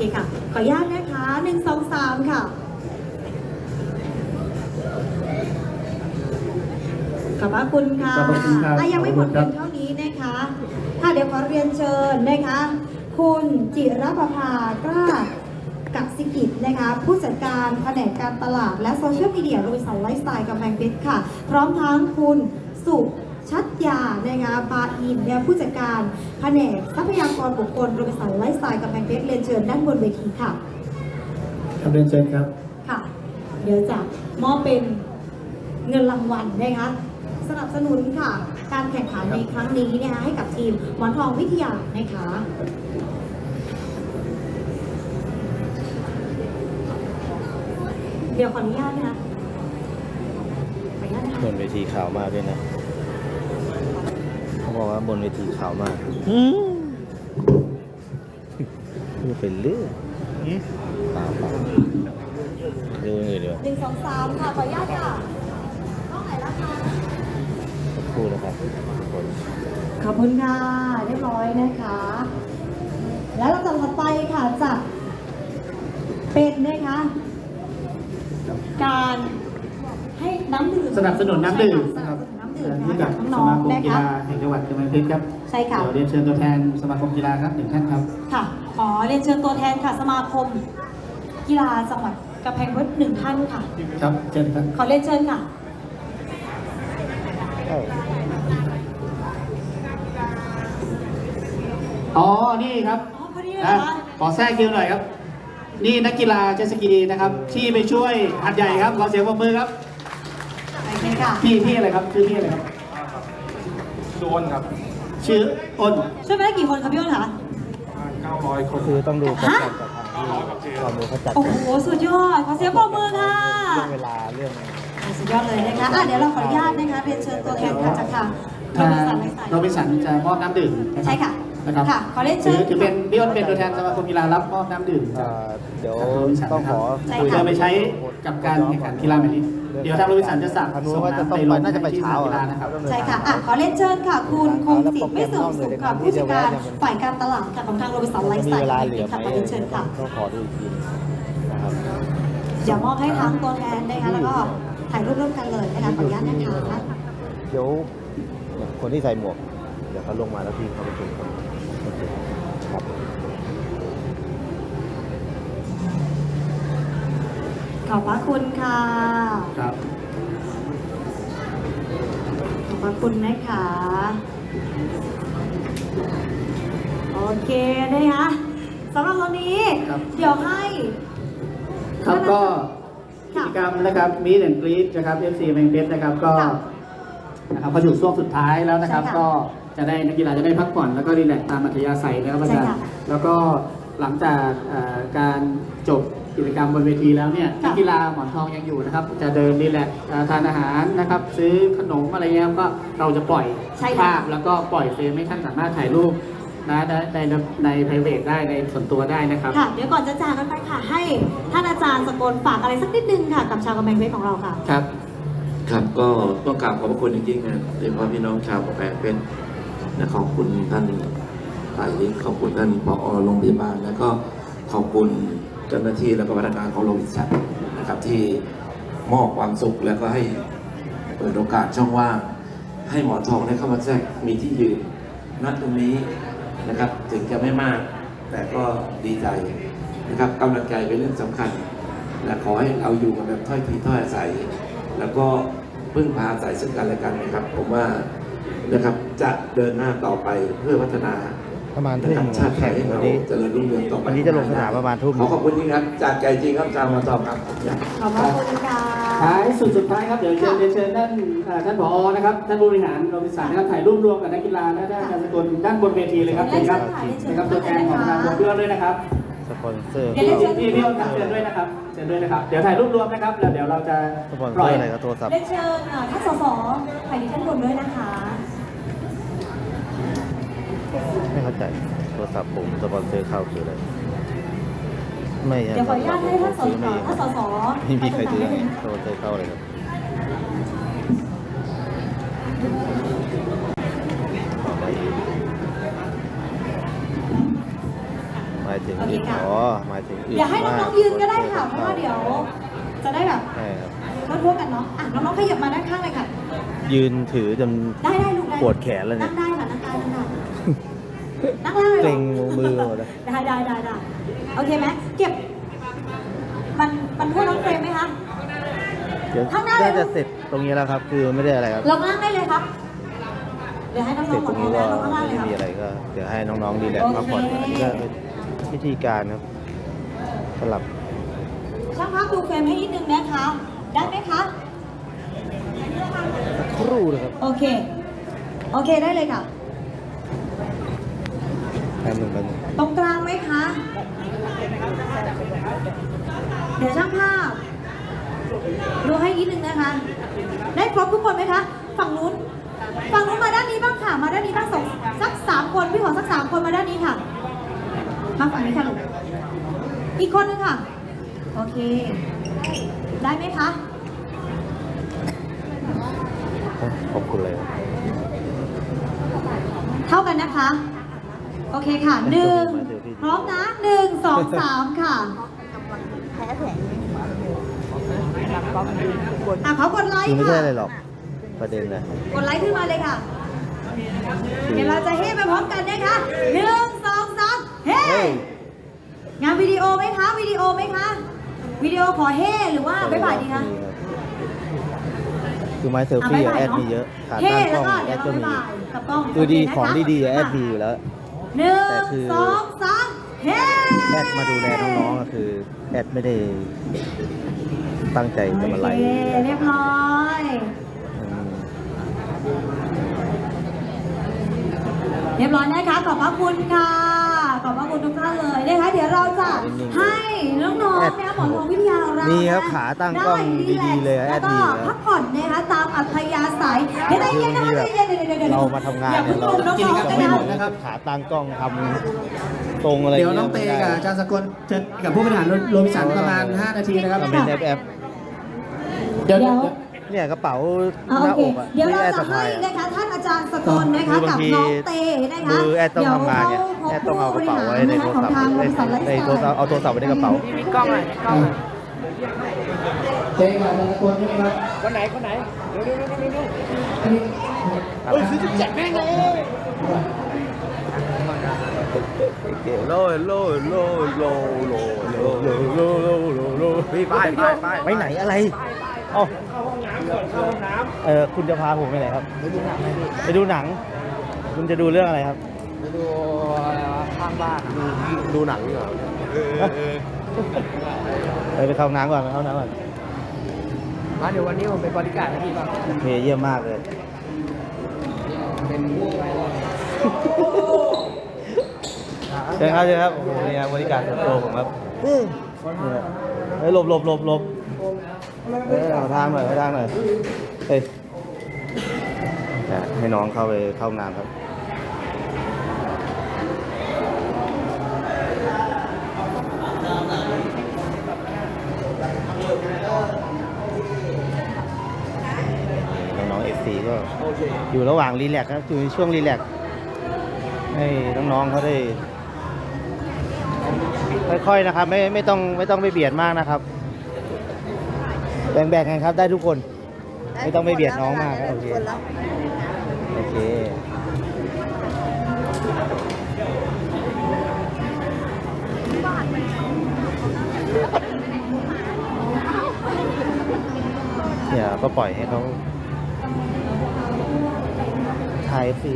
เคค่ะ ขออนุญาตนะคะหนึ่งสองสามค่ะ ขอบพระคุณค่ะขอบพระคุณครับอะยังไม่หมดขอบคุณเพีครับยงเท่านี้นะคะค่ะเดี๋ยวขอเรียนเชิญนะคะ คุณจิรประภากล้ากักสิกิจนะคะ ผู้จัดการแผนกการตลาด และโซเชียลมีเดียโรบินสันไลฟ์สไตล์กำแพงเพชรค่ะ พร้อมทั้งคุณสุ ชัดยานะคะปาอินเนี่ยผู้จัดการแผนกทรัพยากรบุคคลโรบินสันไลฟ์สไตล์กำแพงเพชรเรียนเชิญด้านบนเวทีค่ะครับเรียนเชิญครับค่ะ เดี๋ยวจะมอบเป็นเงินรางวัลนะคะสนับสนุนค่ะ การแข่งขันในครั้งนี้นะคะให้กับทีมหมอนทองวิทยานะคะเดี๋ยวขออนุญาตนะคะขออนุญาตนะคะบนเวทีขาวมากด้วยนะเขา บอกว่าบนเวทีขาวมากอืมพูดเป็นเรื่องเปล่าเปล่าดูอื่นดีกว่าหนึ่งสองสามค่ะ ขออนุญาตค่ะห้องไหนละคะสักครู่นะครับทุกคนขอบคุณค่ะ เรียบร้อยนะคะ แล้วลำดับถัดไปค่ะจะเป็นนะคะการให้น้ำดื่มสนับสนุนน้ำดื่มใช่นะคค่ะรับสนับสนุนน้ำ ดื่มให้นะกัคะบกับสน้องมาคมๆนะกีคะฬาแห่งจังหวัดกำแพงเพชรครับใช่ค่ะเดี๋ยวเรียนเชิญตัวแทนสมาคมกีฬาครับหนึ่งท่านครับค่ะขอเรียนเชิญตัวแทนค่ะสมาคม กีฬาจังหวัดกำแพงเพชรหนึ่งท่านค่ะครับเชิญครับขอเรียนเชิญค่ะเอ้าอ๋อนี่ครับอ๋อพอดีเลยนะเหรอขอแทรกคิวหน่อยครับ นี่นักกีฬาเจตสกีนะครับ ที่ไปช่วยหัดใหญ่ครับขอเสียงปรบมือครับโอเคค่ะ พี่พี่อะไรครับชื่อพี่อะไรครับโดนครับชื่ออ้นช่วยไปได้กี่คนคะพี่อ้นคะ900คนคือต้องดูโปรแกรมจากทางที่ความรู้เขาจัดโอ้กันโหสุดยอดขอเสียงปรบมือค่ะ เรื่องเวลาเรื่องสุดยอดเลยนะคะอะเดี๋ยวเราขออนุญาตนะคะเรียนเชิญตัวแทนค่ะจากทางโรทางบินสันไลฟ์สไตล์โรบินสันจะมอบน้ำดื่มนรับ ใช่ค่ะ นะครับค่ะขอเรียนเชิถืญอถือเป็นพี่อ้นเป็นตัวแทนสมาคมกีฬารับมอบน้ำดื่มเอ่จากอเดี๋ยวจากโรบินสันต้องนะคขรับอใช่คุย ค่ะเพื่อไปใช้กับการแข่งขันกีฬาแบบนี้ เดี๋ยวทางโรบินสันจะสั่งทางนู้นส่งว่าจะน้ำต้องไปไปลงน่าจะไปที่สเช้านามกีฬาอะนะครับ ใช่ค่ะอะ ขอเรียนเชิญค่ะ คุณคงสิทธิ์ไม่เสื่อมสุขค่ะผู้จัดการฝ่ายการตลาดค่ะของทางโรบินสันไลฟ์สมีไตล์เวลาเหลือค่ะไหมขอเรียนเชิญค่ะ ต้องขอดูอีกทีนะครับเดี๋ยวมอบให้ทั้งตัวแทนนะคะแล้วก็ถ่ายรูปร่วมกันเลยนะคะขออนุญาตนะคะ เดี๋ยวคนที่ใส่หมวก เดี๋ยวเขาลงมาแล้วพี่เขาไปคุยกันโอเคครับ ขอบพระคุณค่ะ ครับ ขอบพระคุณนะคะ โอเคนะคะสำหรับวันนี้ ครับ เดี๋ยวให้ ครับก็กิค่ะจกรรมนะครับมีแอนกรีดนะครับ FC แมงเพชรนะครับก็ค่ะนะครับพอถึงช่วงสุดท้ายแล้วนะครับ ใช่ค่ะก็จะได้นักกีฬาจะได้พักผ่อนแล้วก็รีแลกซ์ตามอัธยาศัยนะครับอาจารใช่ย์ค่ะแล้วก็หลังจากเอ่อการจบ กิจกรรมบนเวทีแล้วเนี่ยค่ะนักกีฬาหมอนทองยังอยู่นะครับ จะเดินรีแลกซ์เอ่อทานอาหารนะครับ ซื้อขนมอะไรเงี้ยก็เราจะปล่อยใช่ค่ะ ภาพแล้วก็ปล่อยเฟรมให้ท่านสามารถถ่ายรูปนะในในใน private ได้ในส่วนตัวได้นะครับ ค่ะ เดี๋ยวก่อนจะจากกันไปค่ะ ให้ท่านอาจารย์สกลฝากอะไรสักนิดนึงค่ะกับชาวกำแพงเพชรของเราค่ะ ครับ ครับก็ต้องกราบขอบพระคุณจริงๆนะโดยเฉพาะพี่น้องชาวกาแฟเป็นนะขอบคุณท่านฝ่ายลิขอบคุณท่านผอโรงพยาบาล แล้วก็ขอบคุณ เจ้าหน้าที่แล้วก็พนักงานของโรงพยาบาลนะครับที่มอบความสุขแล้วก็ให้เปิดโอกาสช่องว่าง ให้หมอทองได้เข้ามาแทรกมีที่ยืนณตรงนี้นะครับถึงจะไม่มาก แต่ก็ดีใจนะครับกำลังใจเป็นเรื่องสำคัญ และขอให้เราอยู่กันแบบถ้อยทีถ้อยอาศัย แล้วก็พึ่งพาอาศัยซึ่งกันและกันนะครับ ผมว่านะครับจะเดินหน้าต่อไปเพื่อพัฒนา ประมาณนะทุ่มครับชาติไทแข่ยงให้วันเรานี้เจริญรุ่งเรืองต่อไปวันนี้จะลงสนามประมาณทุ่มขอขอบคุณจริงครับ จากใจจริงครับจามาตอบครับขอบพระคุณค่ะท้ายสุดสุดท้ายครับเดี๋ยวเชิญเรียนเชิญท่านเอ่อท่านผอนะครับท่านผู้บริหารโรงพยาบาลนะครับถ่ายรูปรวมกับนักกีฬาและท่านอาจารย์สกลด้านบนเวทีเลยครับเรีเชิยญนคเชิรับญค่ะเรียนเชิญนะครับตัวแทนของทางตัวเพื่อนด้วยนะครับสปอนเซอร์เดี๋ยวเรียนเชิญพี่พี่อ้นครับเชิญด้วยนะครับเชิญด้วยนะครับเดี๋ยวถ่ายรูปรวมนะครับแล้วเดี๋ยวเราจะสปอนเซปอล่อยร์อะไรก็โทรศัพท์เรียนเชิญเอ่อท่านสสฝ่ายนี้ท่านบนด้วยนะคะ ไม่เข้าใจโทรศัพท์ผมสปอนเซอร์เข้าคืออะไรไม่ใช่เดี๋ยวขออนุญาตให้ท่านสซื้อสไม่ท่านสสไม่มีใครซื้อให้สปอนเซอร์เข้าเลยครับต่อไปอีกหมายายถึงโอเคอื่นค่ะอ๋อหมายถึงอื่นเดี๋ยวให้น้องๆยืนก็ได้ค่ะเพมราะว่าเดี๋ยว จะได้แบบใช่ครับทั่วๆกันเนาะอะน้องๆขยับมาด้านข้างเลยค่ะ ยืนถือจนได้ได้ลูกได้ปวดแขนแล้วเนี่นั่ยงได้ค่ะนั่งได้นั่งได้ นั่งได้เลยหอเกร็งมือหมดเลย ได้ได้ได้ได้โอเคไหมเก็บ มันมันทั่วน้องเฟรมไหมคะ เดี๋ยวข้างหน้าเลย น่าจะเสร็จตรงนี้แล้วครับ คือไม่ได้อะไรครับ ลงล่างได้เลยครับเดี๋ยวให้น้องเสร็จๆหมตรดงเลนี้ยก็นะลงข้างล่างเลยไม่ครับ มีอะไรก็เดี๋ยวให้น้องๆดีแลกซ์พักผ่อนโอเคอันนี้ก็เป็นวิธีการครับสลับ ช่างภาพดูเฟรมให้นิดนึงนะคะ ได้ไหมคะ สักครู่นะครับ โอเค โอเคได้เลยค่ะ แป๊บหนึงแป๊บหนึงตรงกลางไหมคะ เดี๋ยวช่างภาพดูให้นิดนึงนะคะ ได้ครบทุกคนไหมคะ ฝั่งนู้น ฝั่งนู้นมาด้านนี้บ้างค่ะ มาด้านนี้บ้างสองสักสามคน พี่ขอสักสามคนมาด้านนี้ค่ะ มาฝั่งนี้ค่ะลูกอีกคนนึงค่ะ โอเค ได้ไหมคะ ขอบคุณเลยครับเท่ากันนะคะ โอเคค่ะหนึ่งพร้อมนะหนึ่งสองสามค่ะอะเขากดไลคือค์ไม่ใช่ค่ะ อะไรหรอก ประเด็นนะ กดไลค์ขึ้นมาเลยค่ะคือเดี๋ยวเราจะเฮ้ไปพร้อมกันนะคะหนึ่งสองสามเฮ้ เฮ้ยงานวิดีโอไหมคะ วิดีโอไหมคะ วิดีโอขอเฮ้หรือว่าบ๊ายบายดีคะคือไม้เซลฟี่อะแอดมีเยอะขาเฮ้ตั้งกแล้ล้วองก็แอเดี๋ยวดเราก็มีบ๊ายบายกับกล้องคือดีโเนะของคะดีๆอะแอดะมีอยู่แล้ว หนึ่แต่งคือ สองสามเฮ้แอดมาดูแลน้องๆก็คือแอดไม่ได้ตั้งใจจะมาไลโอฟ์เคเรียบร้อย อืมเรียบร้อยนะคะขอบพระคุณค่ะ ขอบพระคุณทุกท่านเลยนะคะเดี๋ยวเราจะให้น้องๆนะคะหมอทองวิทยาของเรามีนี่ครับขาตั้งกล้องดีๆเลยอะแอแล้วดก็มีนะพักผ่อนนะคะตามอัธยาศัยเดี๋ยวใจเย็นนะคะใจเย็นเดี๋ยวเดี๋ยวเดี๋ยวเรามาทำงานอย่าเนี่เพิ่ยงเราลงน้องๆกันไม่นะ หมดนะครับขาตั้งกล้องทำตรงอะไรเดี๋ยวน้องเตไม่กับได้อาจารย์สกลเชิญกับผู้บริหารโรบินสันประมาณ 5 นาทีนะครับทำเป็นแอปแอป เดี๋ยวเดี๋ยว เนี่ยกระเป๋าอ่าหโอน้าเคอกอะเดี๋ยวเราที่แอดจะสะพาให้ยอะ นะคะท่านอาจารย์สกลนะคะคือบากับงทีน้องเตนะคะคือแอดต้องทำงานเนี่ยแอดต้องเอากระเป๋าไว้ในโทรศัพท์ในในโทรศัพท์เอาโทรศัพท์ไว้ในกระเป๋ามีกล้องไหนกล้องเตกับอาจารย์สกลใช่ไหมครับคนไหนคนไหนเฮ้ยซื้อสิบเจ็ดแม่งเลยเก๋โลโลโลโลโลโลโลโลโลโลโลพี่ไปไปไปไปไหนอะไร เอ้าเออคุณจะพาผมไปไหนครับไปดูหนัง คุณจะดูเรื่องอะไรครับ ไปดูอะไรวะข้างบ้านดูดูหนังเหรอเออไปเข้าห้องน้ำก่อนไปเข้าห้องน้ำก่อนมาเดี๋ยววันนี้ผมเป็นบริการให้พี่บ้างโอเคเยี่ยมมากเลยเป็นเชิญครับเชิญครับโอ้โหนี่ครับบริการส่วนตัวผมครับเนี่ยเฮ้ยหลบหลบหลบหลบ เออเอาทางหน่อยเอาทางหน่อยเฮ้ยให้น้องเข้าไปเข้าห้องน้ำครับน้องๆเอฟซีก็อยู่ระหว่างรีแลกซ์ครับอยู่ในช่วงรีแลกซ์ให้น้องๆเขาได้ค่อยๆนะครับ ไม่ไม่ต้องไม่ต้องไปเบียดมากนะครับ แบ่งๆกันครับได้ทุกคน ไม่ต้องไปเบียดน้องมากครับโอเคโอเค เนี่ยก็ปล่อยให้เขาถ่ายฟรี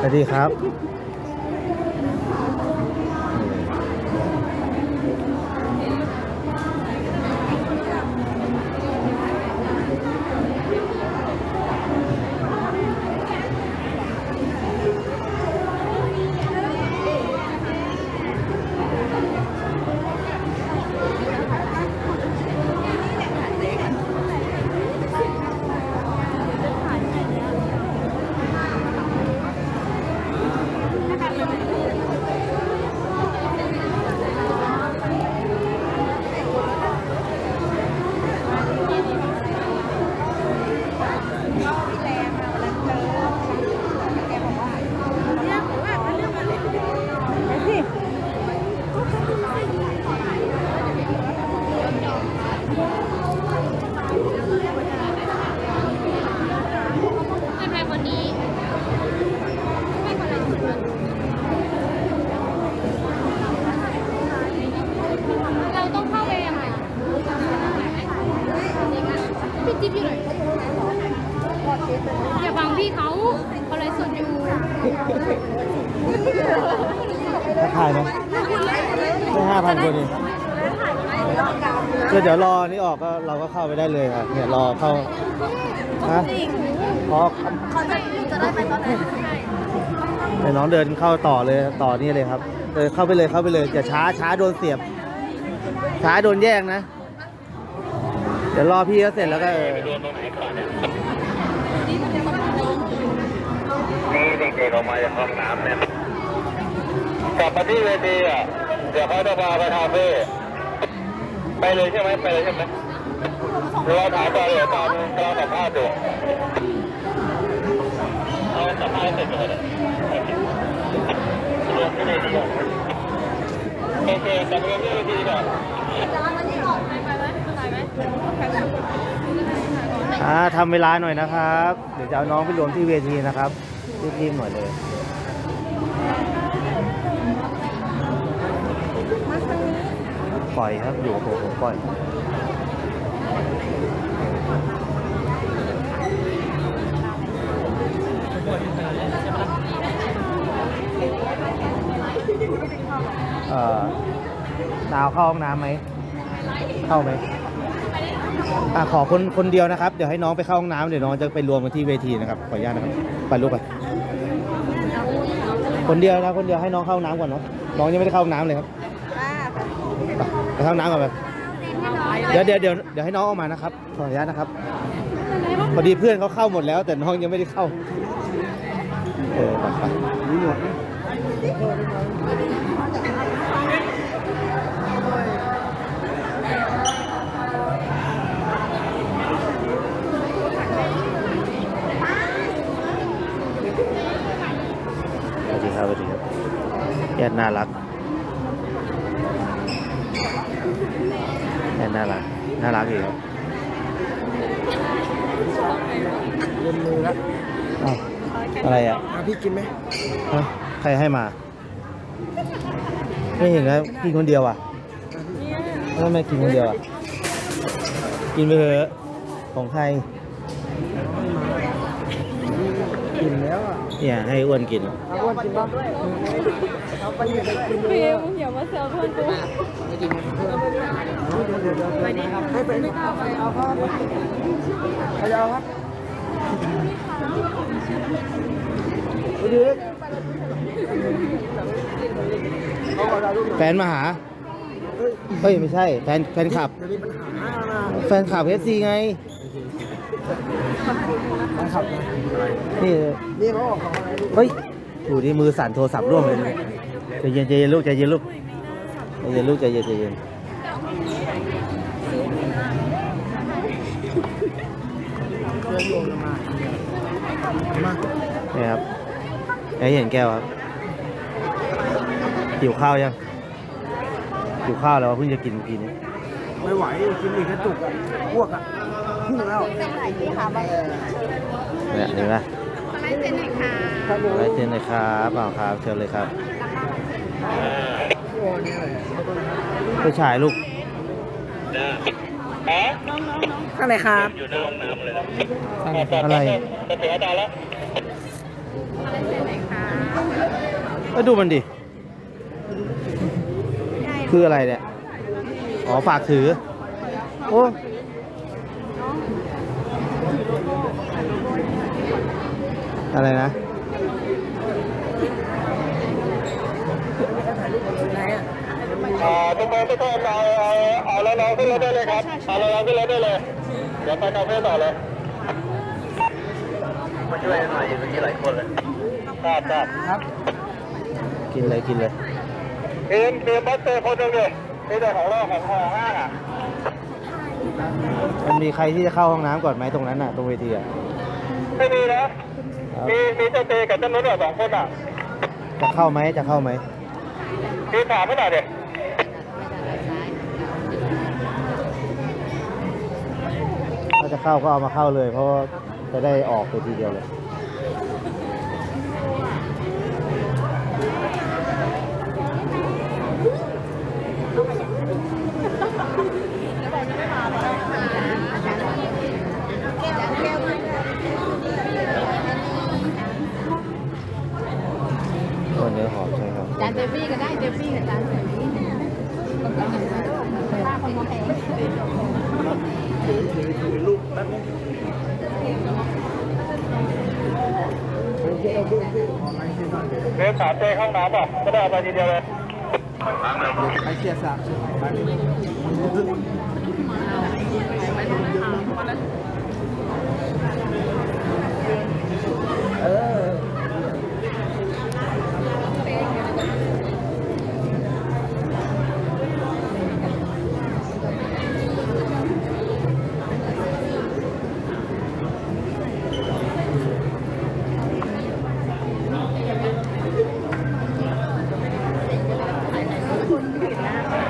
สวัสดีครับ ดี๋ยวรอนี่ออกก็เราก็เข้าไปได้เลยครับเนี่ยรอเข้าฮะพอเดี๋ยวน้องเดินเข้าต่อเลยต่อนี่เลยครับเออเข้าไปเลยเข้าไปเลยอย่าช้าช้าโดนเสียบ ช้าโดนแย่งนะ เดี๋ยวรอพี่เขาเสร็จแล้วก็เออนี่เด็กๆออกมาจากห้องน้ำเนี่ยกลับมาที่เวทีอะเดี๋ยวเขาจะพาไปคาเฟ่ ไปเลยใช่ไหมไปเลยใช่ไหมเดี๋ยวเราถามต่อเดี๋ยวตอนเราสัมภาษณ์อยู่เอาสัมภาษณ์เสร็จเลยรวมที่เวทีก่อนโอเคกลับไปที่เวทีก่อนอ่าทำเวลาหน่อยนะครับ เดี๋ยวจะเอาน้องไปรวมที่เวทีนะครับรีบๆหน่อยเลย ปล่อยครับ อยู่กับผมผมปล่อยเอ่อดาวเข้าห้องน้ำไหม เข้าไหมอะขอคนคนเดียวนะครับ เดี๋ยวให้น้องไปเข้าห้องน้ำเดี๋ยวน้องจะไปรวมกันที่เวทีนะครับ ขออนุญาตนะครับ ไปลูกไป คนเดียวนะคนเดียวให้น้องเข้าห้องน้ำก่อนเนาะ น้องยังไม่ได้เข้าห้องน้ำเลยครับ ไปไปเข้าห้องน้ำก่อนไปเดี๋ยวเดี๋ยวเดี๋ยวเดี๋ยวให้น้องออกมานะครับ ขออนุญาตนะครับ พอดีเพื่อนเขาเข้าหมดแล้ว แต่น้องยังไม่ได้เข้าเออไปไปนี่หมดนะสวัสดีครับสวัสดีครับแย่น่ารักแย่น่ารัก น่ารักอีกครับเย็นมือแล้วอ้าวอะไรอะพี่กินไหมฮะใครให้มา ไม่เห็นนะกินคนเดียวอะแล้วทำไมกินคนเดียวอะ กินไปเถอะของใคร กินแล้วอะ เนี่ยให้อ้วนกินอ้วนกินบ้างเอาไปเดี๋ยวไปกินฟิวอย่ามาแซวเพื่อนกูไม่กินเพื่อนเดี๋ยวไปดีครับให้ไปไม่กล้าไปเอาครับไปเอาครับไปดีเอาเอาเราลูกหน่อยแฟนมาหา เฮ้ย ไม่ใช่ แฟนแฟนคลับ แฟนคลับเอซีไง ครับนี่นี่เขาออกของอะไรลูกเฮ้ยดูนี่มือสั่นโทรศัพท์ร่วงเลยดูใจเย็นใจเย็นลูกใจเย็นลูกใจเย็นลูกใจเย็นใจเย็นเพื่อนรวมกันมามานี่ครับไอ้เห็นแก้วครับหิวข้าวยังหิวข้าวแล้วเพิ่งจะกินเมื่อกี้นี้ไม่ไหวกินอีกกระจุกอะอ้วกอะ พุ่งแล้วเนี่ยเห็นไหมครับผมไลฟ์เซ็นเลยครับเปล่าครับเชิญเลยครับโอ้นี่เลยไปฉายลูกข้างในครับอยู่ในห้องน้ำเลยนะอะไรจะถึงอาจารย์แล้วก็ดูมันดิ คืออะไรเนี่ย อ๋อ ฝากถือ โอ้ อะไรนะอ่าทุกคนทุกคนเอาเอาเอาแล้วน้องขึ้นรถได้เลยครับเอาแล้วน้องขึ้นรถได้เลยเดี๋ยวไปคาเฟ่ต่อเลยมาช่วยหน่อยเมื่อกี้หลายคนเลยครับครับครับกินเลยกินเลยทีมทีมบัสเตอร์คนหนึ่งเลยนี่แต่ของเราของของห้างอะมันมีใครที่จะเข้าห้องน้ำก่อนไหมตรงนั้นน่ะตรงเวทีอะไม่มีนะ มีมีเจ้าเตกับเจ้านุชอะสองคนอะจะเข้าไหมจะเข้าไหมทีถามไม่หน่อยเด็กถ้าจะเข้าก็เอามาเข้าเลย เพราะว่าจะได้ออกไปทีเดียวเลย นื้อหอมใช่ครับจานเดฟี่ก็ได้เดฟี่กับจานเดฟี่ป้าคนมองแพงเบฟสามเต้ห้องน้ำป่ะก็ได้เอาไปทีเดียวเลย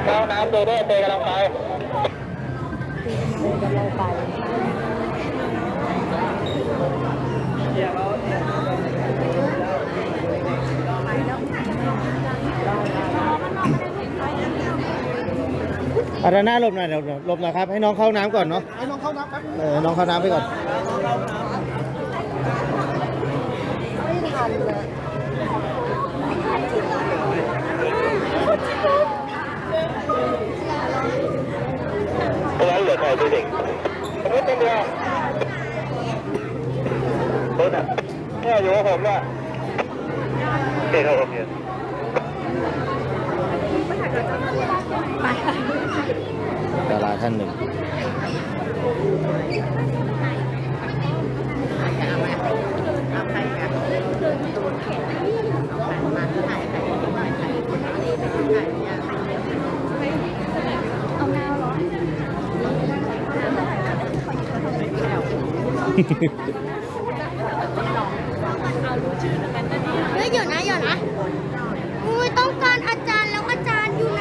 เข้าน้ำโดโด้เตะกำลังไป อาราน่าหลบหน่อยเดี๋ยวหลบหน่อยครับ ให้น้องเข้าน้ำก่อนเนาะให้น้องเข้าน้ำครับเออน้องเข้าน้ำไปก่อนเพราะฉะนั้นเหลือใครตัวเด็กสมมติเป็นเดียวรถอะเนี่ยอยู่กับผมเนี่ยโอเคครับโอเค ดารา ท่านหนึ่งเฮ้ยเดี๋ยวนะเดี๋ยวนะอุ้ยต้องการอาจารย์แล้วอาจารย์อยู่ไหน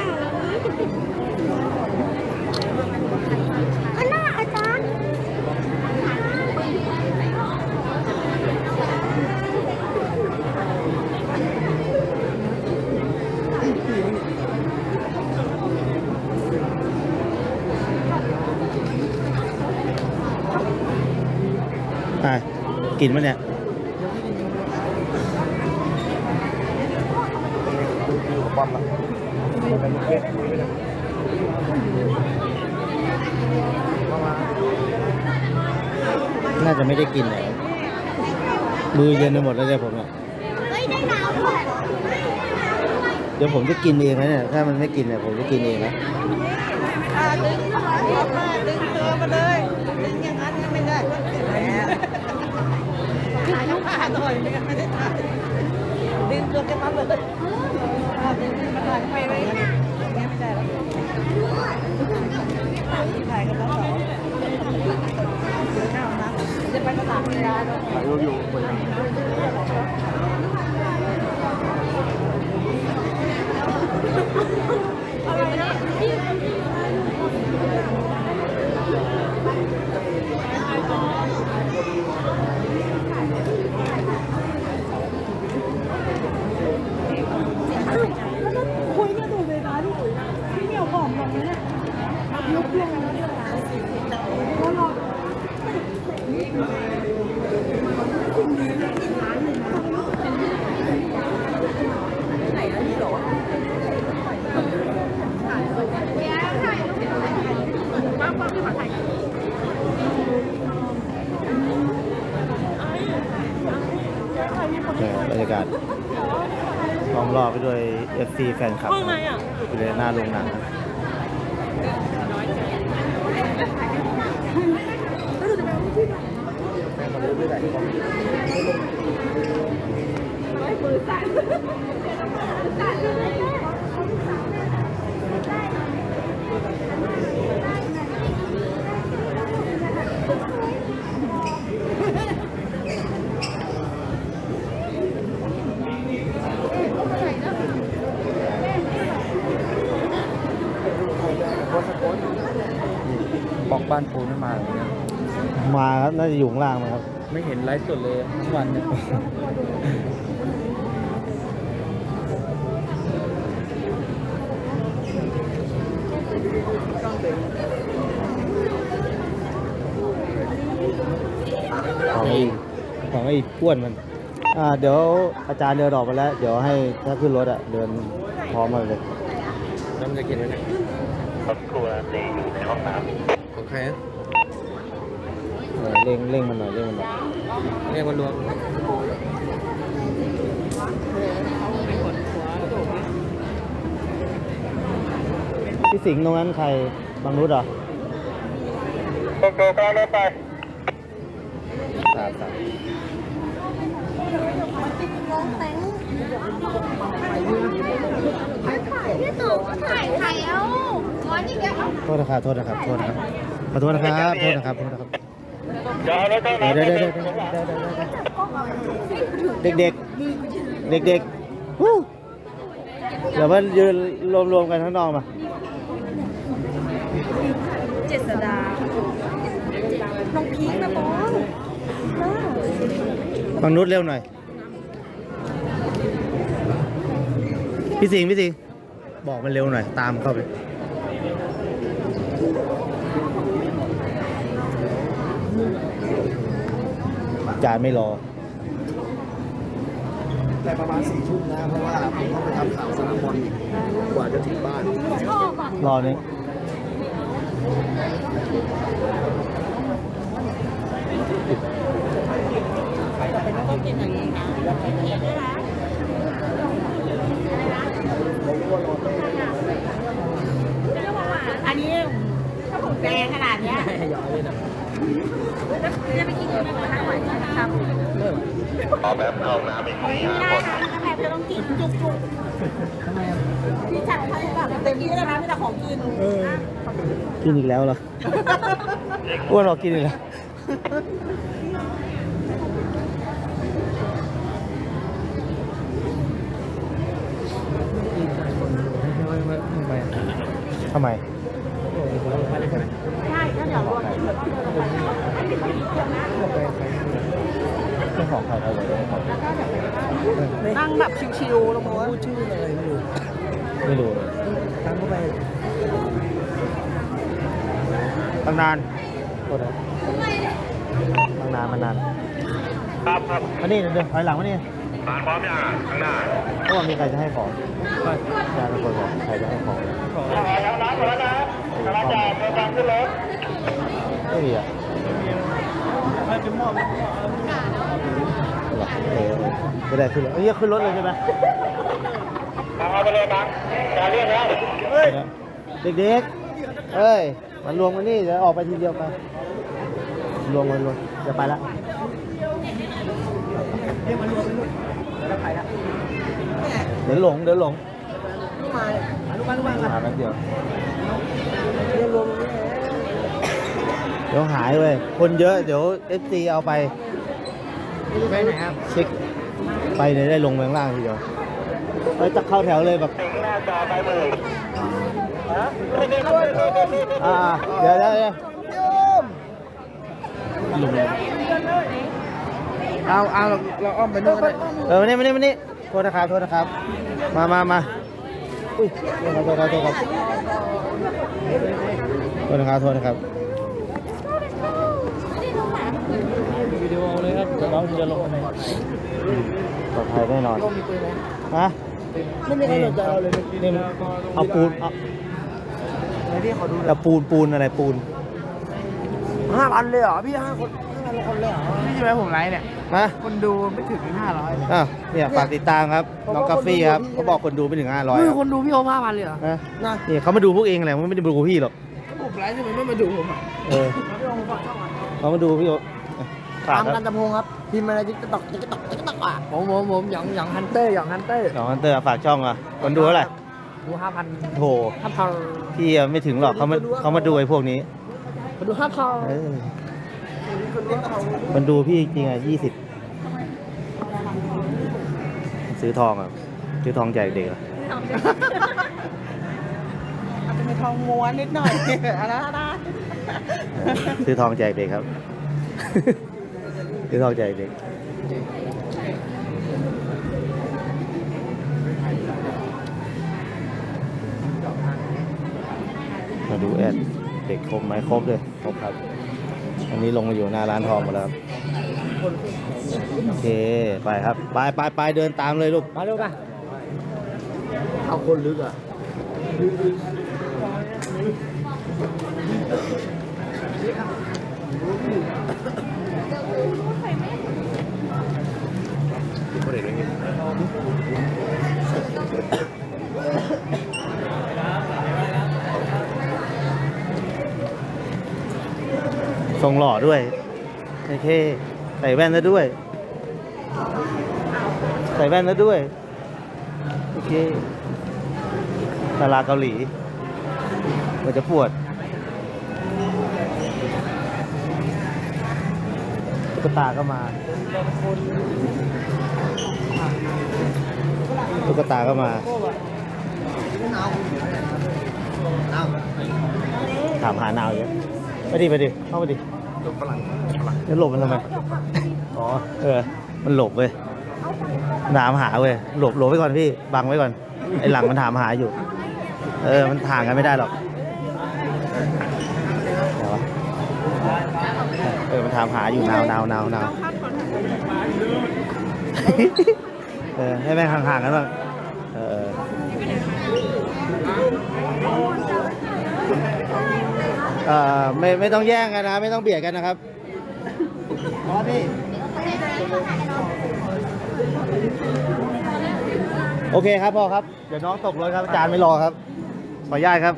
อันน่าอาจารย์ อะ กินมั้ยเนี่ยน่าจะไม่ได้กินเลยมือเย็นไปหมดแล้วเนี่ยผมเนี่ยเดี๋ยวผมจะกินเองนะเนี่ย ถ้ามันไม่กินเนี่ยผมจะกินเองนะดึงตัวมาเลยดึงย่าง ถ่ายต้องขาหน่อยไม่งั้นไม่ได้ถ่ายดึงตัวแกมาเลยมาถ่ายไปไว้อย่างเงี้ยไม่ได้แล้วถ่ายกันแล้วสองจะไปตลาดเวลาเนาะเนี่ยบรรยากาศล้อมรอบไปด้วย FC แฟนคลับอยู่ในหน้าโรงหนัง บอกบ้านปูไม่มามาครับน่าจะอยู่ข้างล่างไหมครับ ไม่เห็นไลฟ์สดเลยทั้งวันเนี่ยของไอ้ของไอ้อ้วนมันเอ่า เดี๋ยวอาจารย์เดินออกมาแล้ว เดี๋ยวให้ถ้าขึ้นรถอะเดินพร้อมมาเลยน้ำจะกินไหม เนี่ยรถครัวตีอยู่ในห้องน้ำของใครอะเออเร่งเร่งมันหน่อยเร่งมันหน่อยเรียกมันรวมพี่สิงห์ตรงนั้นใครบางนุชเหรอโกโก้ก้าวรถไป ครับครับ พี่ตู่ก็ถ่ายถ่ายเอาร้อนอีกแล้ว โท ษนะครับโทษนะครับโทษนะครับขอโทษนะครับโทษนะครับโทษนะครับเดี๋ยวเดี๋ยวเดี๋ยวเด็กเด็กเด็กเด็กเดี๋ยวมันยืนรวมๆกันข้างนอกมาเจษดาน้องพีคนะบอสบางนุชเร็วหน่อย พี่สิงพี่สิงบอกมันเร็วหน่อย ตามเข้าไป จานไม่รอ แต่ประมาณสี่ทุ่มนะ เพราะว่าผมต้องไปทำข่าวสนามบอลอีกกว่าจะถึงบ้าน รอนี่อันนี้ถ้าผมแดงขนาดเนี้ยจะไปกินยังไงกันไหวครับ ขอแบบเข้าน้ำอีกไม่ได้นะแบบจะต้องกินจุกจุกพี่จัดให้แบบเต็มที่แล้วนะไม่แต่ของกินกินอีกแล้วเหรออ้วนบอกกินอีกแล้วทำไม ใช่ถ้าเดี๋ยวรวม เจ้าของใครเอาไว้นั่งแบบชิวๆลงมาว่าไม่รู้เลยตั้งเข้าไปตั้งนานโทษนะตั้งนานมานานครับครับมานี่เดี๋ยวเดี๋ยวถอยหลังมานี่ผ่านพร้อมยังอะข้างหน้าก็ว่ามีใครจะให้ของอาจารย์เป็นคนบอกใครจะให้ของแล้วน้ำหมดแล้วนะกำลังจะเดินทางขึ้นรถไม่มีอะหรอเออไม่ได้ขึ้นรถเอ้ยขึ้นรถเลยใช่ไหมเอาไปเลยบังจะเรียกแล้วเด็กๆเอ้ยมันรวมกันนี่เดี๋ยวออกไปทีเดียวไปรวมกันรวมจะไปละเดี๋ยวหลงเดี๋ยวหลงมาอนุบาลอนุบาลมาแป๊บเดียวเดี๋ยวหายเว้ยคนเยอะเดี๋ยวเอฟซีเอาไป ไปไหนครับเช็คไปเลยได้ลงไปข้างล่างทีเดียวไปจะเข้าแถวเลยแบบถึงหน้าจอไปมืออ่าเดี๋ยวเดี๋ยวเดี๋ยวเอาเอาเราอ้อมไปนู่นก็ได้เออมานี่มานี่มานี่โทษนะครับโทษนะครับ มามามาอุ้ยโทษครับโทษครับโทษครับโทษนะครับโทษนะครับวิดีโอเลยครับ น้องจะลงไปปลอดภัยแน่นอนฮะไม่มีใครสนใจเราเลยนี่เอาปูนเอาแต่ปูนปูนอะไรปูนห้าพันเลยเหรอพี่ห้าคนห้าพันคนเลยเหรอนี่ใช่ไหมผมไลฟ์เนี่ยมาคนดูไม่ถึงห้าร้อยอ้าวเนี่ยฝากติดตามครับน้องกาแฟครับเขาบอกคนดูไม่ถึง500เฮ้ยครับคนดูพี่โอห้าพันเลยเหรอนะนะนี่เขามาดูพวกเองแหละไม่ได้ดูพี่หรอกผมไลฟ์ทำไมไม่มาดูผมอะเออเขามาดูพี่โอฝา ตากมคกัรันบตะพงครับพิมพ์มาในติ๊กต็อกติ๊กต็อกติ๊กต็อกอะผมผมผมหยองหยองฮันเตอร์หยองฮันเตอร์น้องอันเตอร์ฝากช่องอะคนดูเท่าไหร่ดูห้าพันโถห้าพันพี่อะไม่ถึงหรอกเขามาเขามาดูไอ้พวกนี้มาดูห้าพันเออคนดูพี่จริงๆอะยี่สิบซื้อทองอะซื้อทองแจกเด็กอะอาจจะมีทองม้วนนิดหน่อยอะไรนะซื้อทองแจกเด็กครับ ซื้อทองแจกเด็กมาดูแอดเด็กครบไหมครบเลยครบครับ อันนี้ลงมาอยู่หน้าร้านทองหมดแล้วครับโอเคไปครับ ไปไปไปเดินตามเลยลูกมาเร็วกันเอาคนลึกอะ ทรงหล่อด้วยโอเคใส่แว่นแล้วด้วย ใส่แว่นแล้วด้วย โอเคดาราเกาหลีมันจะปวด ตุ๊กตาก็มา ตุ๊กตาก็มา ถามหานาวเยอะไปดิไปดิเข้าไปดิฝรั่งจะหลบมันทำไม อ๋อ เออ มันหลบเว้ยถามหาเว้ย หลบหลบไว้ก่อนพี่ บังไว้ก่อน ไอ้หลังมันถามหาอยู่ เออ มันห่างกันไม่ได้หรอกเดี๋ยววะเออ มันถามหาอยู่นาวนาวนาวนาวเออให้แม่งห่างๆกันบ้างเออเอ่อไม่ไม่ต้องแย่งกันนะ ไม่ต้องเบียดกันนะครับโอเคครับพ่อครับ เดี๋ยวน้องตกรถครับอาจารย์ไม่รอครับ ขออนุญาตครับ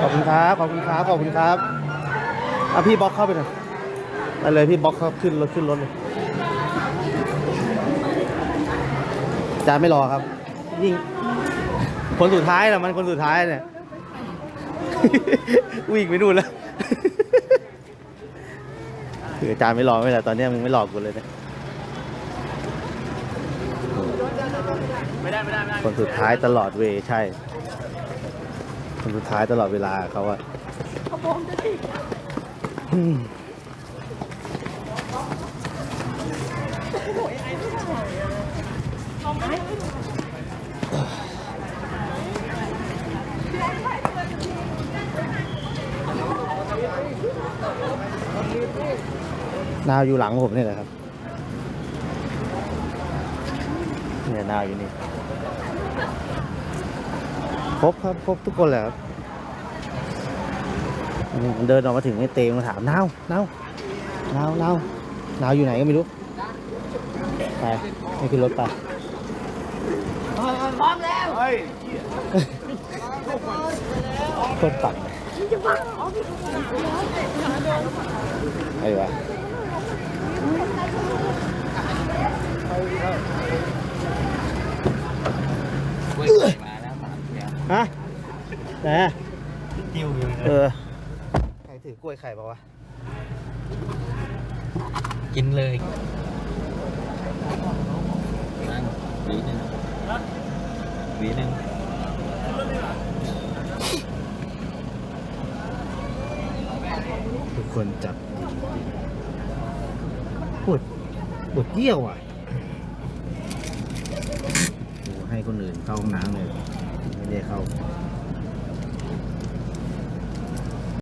ขอบคุณครับ ขอบคุณครับ ขอบคุณครับเอาพี่บล็อกเข้าไปหน่อยไปเลยพี่บล็อกเข้าขึ้นรถขึ้นรถเลยอาจารย์ไม่รอครับ ยิ่ง คนสุดท้ายนะมันคนสุดท้ายเนี่ย วิ่งไปนู่นแล้วคืออาจารย์ไม่รอไม่แต่ตอนเนี้ยมึงไม่หลอกกูเลยเนี่ยคนสุดท้ายตลอดเวย์ใช่ คนสุดท้ายตลอดเวลาเขาอะอืมนาวอยู่หลังผมนี่แหละครับ เนี่ยนาวอยู่นี่ ครบครับครบทุกคนแหละครับอืมเดินออกมาถึงนี่เตงมาถามนาวนาวนาวนาวนาวอยู่ไหนก็ไม่รู้ ไปนี่คือรถไปพร้อมแล้วโคตรปั่นไอ้วะ ฮะไหนอะเออใครถือกล้วยไข่บอกวะ กินเลยวีหนึ่งทุกคนจับปวดปวดเยี่ยวอะโอ้ให้คนอื่นเข้าห้องน้ำเลย ไม่ได้เขา